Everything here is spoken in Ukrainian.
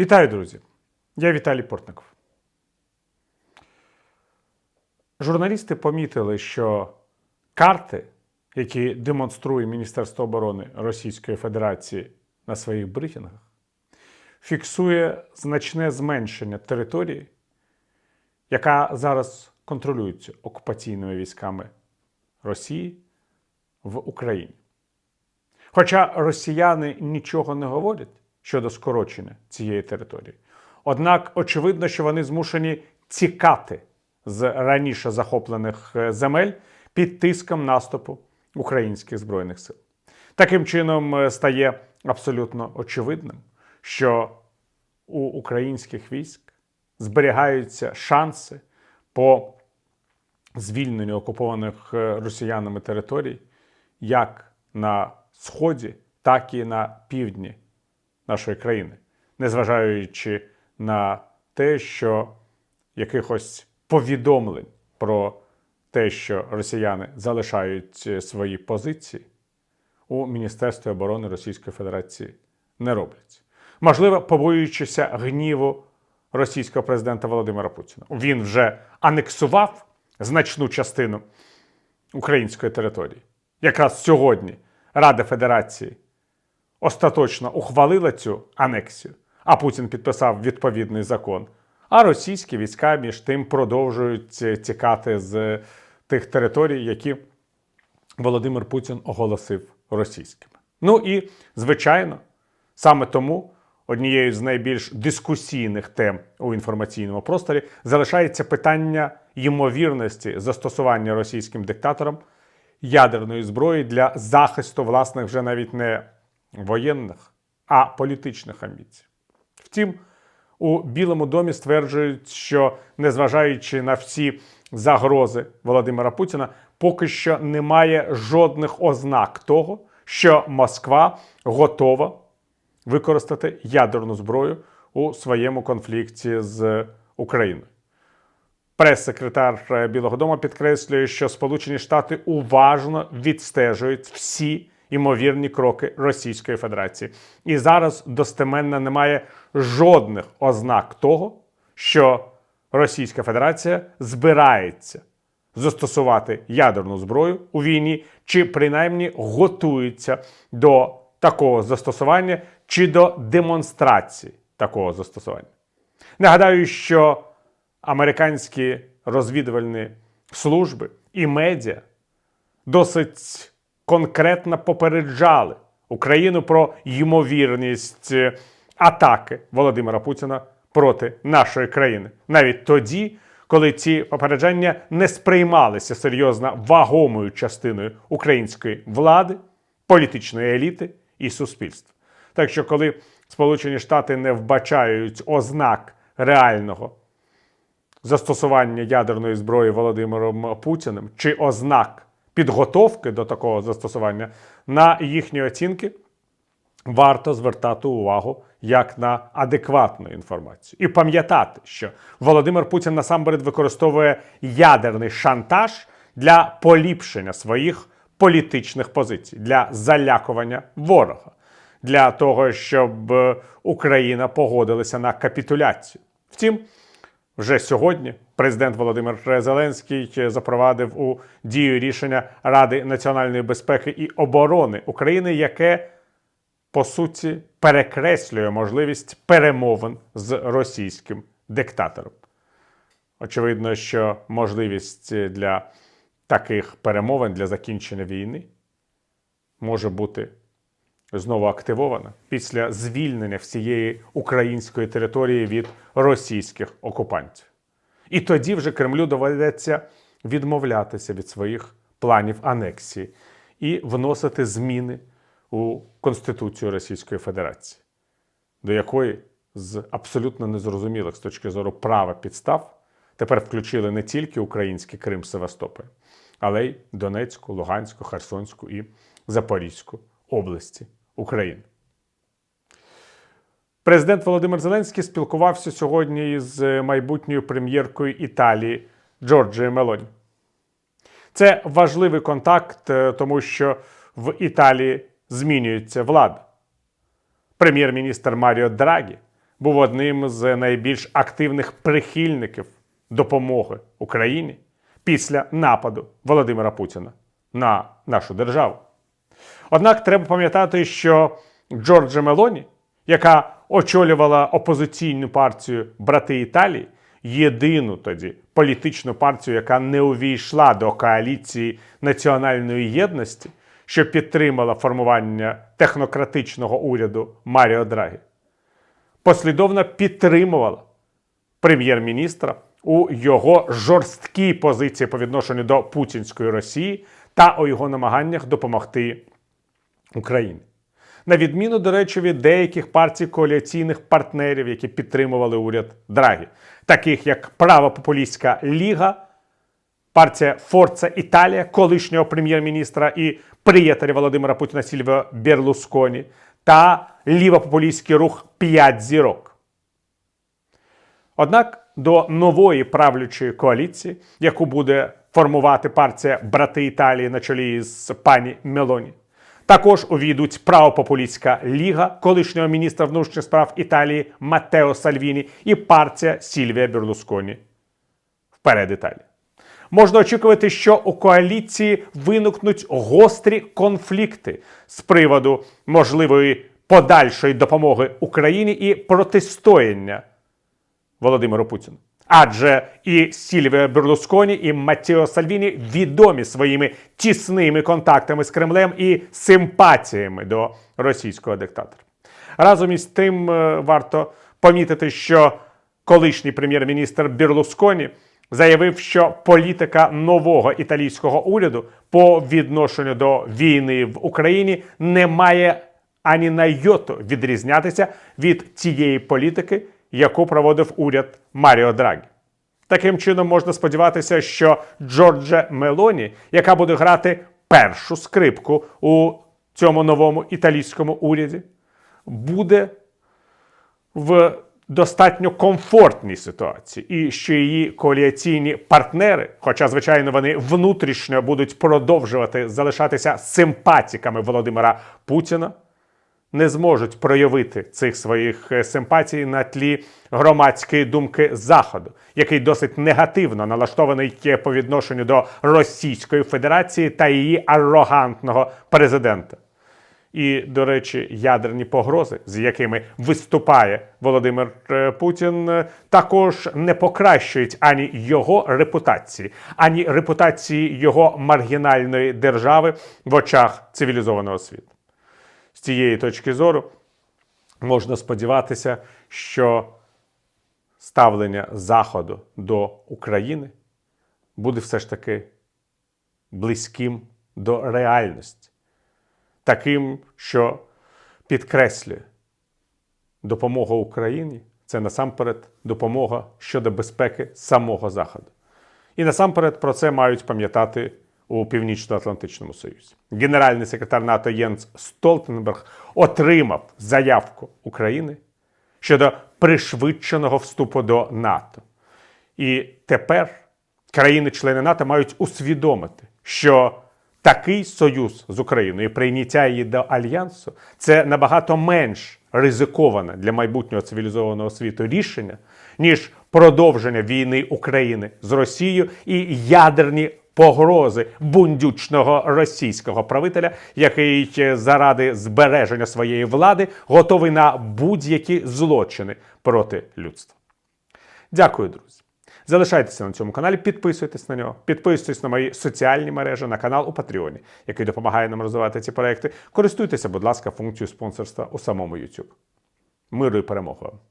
Вітаю, друзі! Я Віталій Портников. Журналісти помітили, що карти, які демонструє Міністерство оборони Російської Федерації на своїх брифінгах, фіксує значне зменшення території, яка зараз контролюється окупаційними військами Росії в Україні. Хоча росіяни нічого не говорять щодо скорочення цієї території. Однак очевидно, що вони змушені тікати з раніше захоплених е, земель під тиском наступу українських збройних сил. Таким чином е, стає абсолютно очевидним, що у українських військ зберігаються шанси по звільненню окупованих е, росіянами територій як на сході, так і на півдні нашої країни, незважаючи на те, що якихось повідомлень про те, що росіяни залишають е, свої позиції, у Міністерстві оборони Російської Федерації не роблять. Можливо, побоюючися гніву російського президента Володимира Путіна. Він вже анексував значну частину української території. Якраз сьогодні Рада Федерації остаточно ухвалила цю анексію, а Путін підписав відповідний закон. А російські війська між тим продовжують тікати з тих територій, які Володимир Путін оголосив російськими. Ну і звичайно, саме тому однією з найбільш дискусійних тем у інформаційному просторі залишається питання ймовірності застосування російським диктатором ядерної зброї для захисту власних вже навіть не воєнних, а політичних амбіцій. Втім, у Білому домі стверджують, що незважаючи на всі загрози Володимира Путіна, поки що немає жодних ознак того, що Москва готова використати ядерну зброю у своєму конфлікті з Україною. Прес-секретар Білого Дому підкреслює, що Сполучені Штати уважно відстежують всі ймовірні кроки Російської Федерації. І зараз достеменно немає жодних ознак того, що Російська Федерація збирається застосувати ядерну зброю у війні, чи принаймні готується до такого застосування чи до демонстрації такого застосування. Нагадаю, що американські розвідувальні служби і медіа досить конкретно попереджали Україну про ймовірність е, атаки Володимира Путіна проти нашої країни навіть тоді, коли ці попередження не сприймалися серйозно вагомою частиною української влади, політичної еліти і суспільства. Так що, коли Сполучені Штати не вбачають ознак реального застосування ядерної зброї Володимиром Путіним чи ознак підготовки до такого застосування, на їхні оцінки варто звертати увагу як на адекватну інформацію. І пам'ятати, що Володимир Путін насамперед використовує ядерний шантаж для поліпшення своїх політичних позицій, для залякування ворога, для того, щоб е, Україна погодилася на капітуляцію. Втім, вже сьогодні президент Володимир Зеленський запровадив у дію рішення Ради національної безпеки і оборони України, яке по суті перекреслює можливість перемовин з російським диктатором. Очевидно, що можливість для таких перемовин для закінчення війни може бути знову активована після звільнення всієї української території від російських окупантів. І тоді вже Кремлю доведеться відмовлятися від своїх планів анексії і вносити зміни у Конституцію Російської Федерації, до якої з абсолютно незрозумілих з точки зору права підстав тепер включили не тільки український Крим Севастополь, але й Донецьку, Луганську, Херсонську і Запорізьку області України. Президент Володимир Зеленський спілкувався сьогодні з майбутньою прем'єркою Італії Джорджією Мелоні. Це важливий контакт, е, тому що в Італії змінюється влада. Прем'єр-міністр Маріо Драгі був одним з найбільш активних прихильників допомоги Україні після нападу Володимира Путіна на нашу державу. Однак треба пам'ятати, що Джорджа Мелоні, яка очолювала опозиційну партію Брати Італії, єдину тоді політичну партію, яка не увійшла до коаліції національної єдності, що підтримала формування технократичного уряду Маріо Драгі, послідовно підтримувала прем'єр-міністра у його жорсткій позиції по відношенню до путінської Росії та у його намаганнях допомогти Україні. На відміну, до речі, від деяких партій коаліційних партнерів, які підтримували уряд Драгі, таких як правопопулістська Ліга, партія Форца Італія, колишнього прем'єр-міністра і приятеля Володимира Путіна Сільвіо Берлусконі, та лівопопулістський рух «П'ять зірок. Однак до нової правлячої коаліції, яку буде формувати партія Брати Італії на чолі з пані Мелоні, також увійдуть правопопулістська ліга колишнього міністра внутрішніх справ Італії Матео Сальвіні і партія Сільвія Берлусконі. Вперед Італія. Можна очікувати, що у коаліції виникнуть гострі конфлікти з приводу можливої подальшої допомоги Україні і протистояння Володимиру Путіну. Адже і Сільвіо Берлусконі, і Маттео Сальвіні відомі своїми тісними контактами з Кремлем і симпатіями до російського диктатора. Разом із тим е, варто помітити, що колишній прем'єр-міністр Берлусконі заявив, що політика нового італійського уряду по відношенню до війни в Україні не має ані на йоту відрізнятися від тієї політики, яку проводив уряд Маріо Драгі. Таким чином можна сподіватися, що Джорджа Мелоні, яка буде грати першу скрипку у цьому новому італійському уряді, буде в достатньо комфортній ситуації, і що її коаліційні партнери, хоча, звичайно, вони внутрішньо будуть продовжувати залишатися симпатиками Володимира Путіна, не зможуть проявити цих своїх е, симпатій на тлі громадської думки Заходу, який досить негативно налаштований по відношенню до Російської Федерації та її арогантного президента. І, до речі, ядерні погрози, з якими виступає Володимир е, Путін, е, також не покращують ані його репутації, ані репутації його маргінальної держави в очах цивілізованого світу. З цієї точки зору можна сподіватися, що ставлення Заходу до України буде все ж таки близьким до реальності, таким, що підкреслює допомога Україні це насамперед допомога щодо безпеки самого Заходу. І насамперед про це мають пам'ятати у Північно-Атлантичному Союзі. Генеральний секретар НАТО Єнс Столтенберг отримав заявку України щодо пришвидшеного вступу до НАТО. І тепер країни-члени НАТО мають усвідомити, що такий союз з Україною і прийняття її до альянсу це набагато менш ризиковане для майбутнього цивілізованого світу рішення, ніж продовження війни України з Росією і ядерні погрози бундючного російського правителя, який е, заради збереження своєї влади готовий на будь-які злочини проти людства. Дякую, друзі. Залишайтеся на цьому каналі, підписуйтесь на нього, підписуйтесь на мої соціальні мережі, на канал у Патреоні, який допомагає нам розвивати ці проекти. Користуйтеся, будь ласка, функцією спонсорства у самому YouTube. Миру і перемоги! вам!